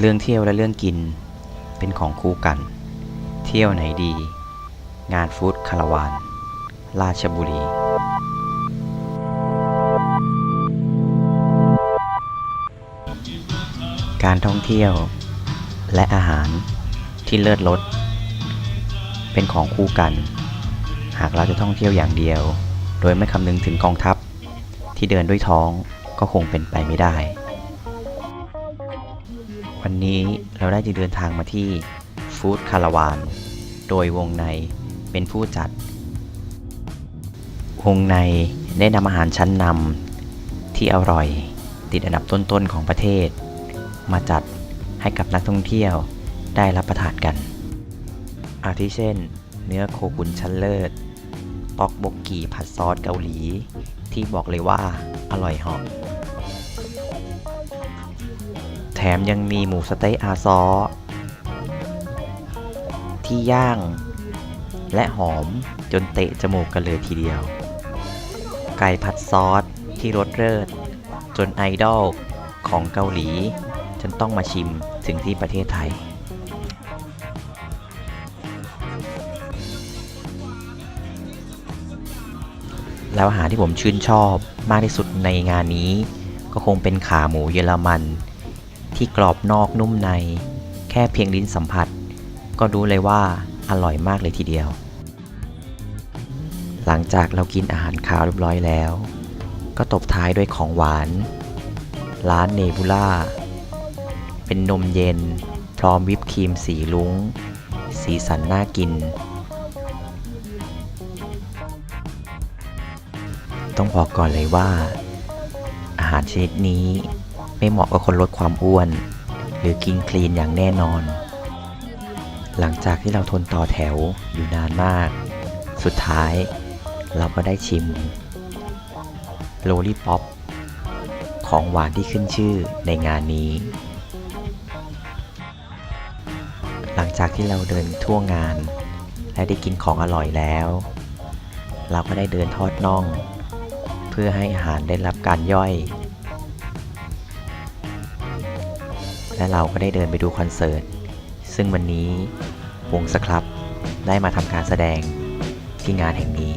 เรื่องเที่ยวและเรื่องกิน เป็นของคู่กัน เที่ยวไหนดี งานฟู้ดคาราวาน ราชบุรีการท่องเที่ยวและอาหารที่เลิศรสเป็นของคู่กัน หากเราจะท่องเที่ยวอย่างเดียว โดยไม่คำนึงถึงกองทัพ ที่เดินด้วยท้องก็คงเป็นไปไม่ได้ วันนี้เราได้จะเดินทางมาที่ฟู้ดคาราวานโดยวงในเป็นผู้จัด วงในได้นำอาหารชั้นนำที่อร่อยติดอันดับต้นๆของประเทศ มาจัดให้กับนักท่องเที่ยวได้รับประทานกัน อาทิเช่น เนื้อโคกุนชั้นเลิศตอกบกกีผัดซอสเกาหลี ที่บอกเลยว่าอร่อยเหอก มยังมีหมูสเต๊ะอาซอ ที่ย่าง และหอมจนเตะจมูกกันเลยทีเดียว ไก่ผัดซอสที่รสเลิศจนไอดอลของเกาหลีฉันต้องมาชิมถึงที่ประเทศไทยแล้วอาหารที่ผมชื่นชอบมากที่สุดในงานนี้ ก็คงเป็นขาหมูเยอรมัน ที่กรอบนอกนุ่มใน แค่เพียงลิ้นสัมผัส ก็รู้เลยว่าอร่อยมากเลยทีเดียว หลังจากเรากินอาหารคาวเรียบร้อยแล้ว ก็ตบท้ายด้วยของหวาน ร้านเนบูล่า เป็นนมเย็น พร้อมวิปครีมสีลุ้ง สีสันน่ากิน ต้องบอกก่อนเลยว่า อาหารชนิดนี้ ไม่เหมาะกับคนลดความอ้วน หรือกินคลีนอย่างแน่นอน หลังจากที่เราทนต่อแถวอยู่นานมาก สุดท้ายเราก็ได้ชิมโลลี่ป๊อปของหวานที่ขึ้นชื่อในงานนี้ หลังจากที่เราเดินทั่วงาน และได้กินของอร่อยแล้ว เราก็ได้เดินทอดน่อง เพื่อให้อาหารได้รับการย่อย และเราก็ได้เดินไปดูคอนเสิร์ต ซึ่งวันนี้วงสครับได้มาทำการแสดงที่งานแห่งนี้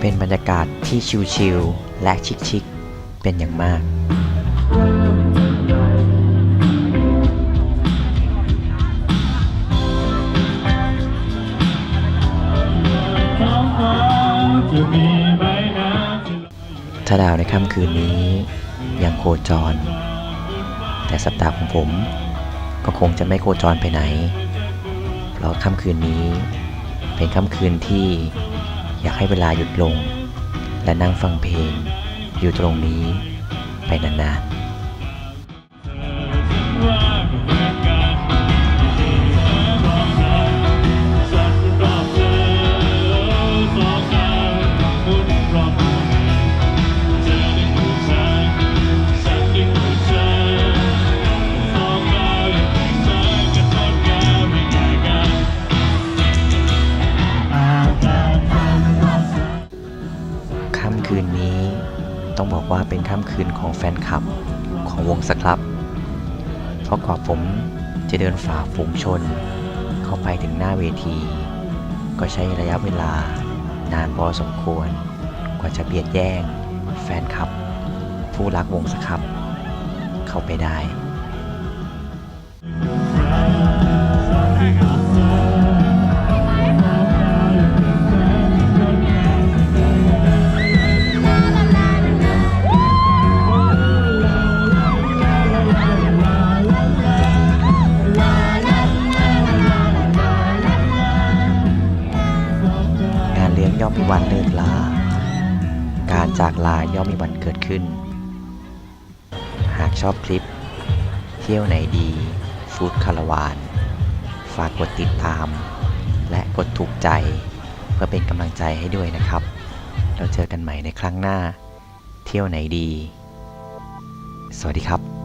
เป็นบรรยากาศที่ชิลๆและชิคๆเป็นอย่างมากถ้าดาวในค่ำคืนนี้ยังโคจร แต่สัปดาห์ของผม ก็คงจะไม่โคจรไปไหน เพราะค่ำคืนนี้ เป็นค่ำคืนที่อยากให้เวลาหยุดลง และนั่งฟังเพลง อยู่ตรงนี้ไปนานๆ ต้องบอกว่าเป็นค่ำคืนของแฟนคลับของวงสครับ เพราะกว่าผมจะเดินฝ่าฝูงชน เข้าไปถึงหน้าเวที ก็ใช้ระยะเวลานานพอสมควร กว่าจะเบียดแย่ง แฟนคลับ ผู้รักวงสครับ เข้าไปได้ มีวันเลิกลา การจากลาย่อมมีวันเกิดขึ้น หากชอบคลิป เที่ยวไหนดี ฟู้ดคาราวาน ฝากกดติดตาม และกดถูกใจ เพื่อเป็นกำลังใจให้ด้วยนะครับ เราเจอกันใหม่ในครั้งหน้า เที่ยวไหนดี สวัสดีครับ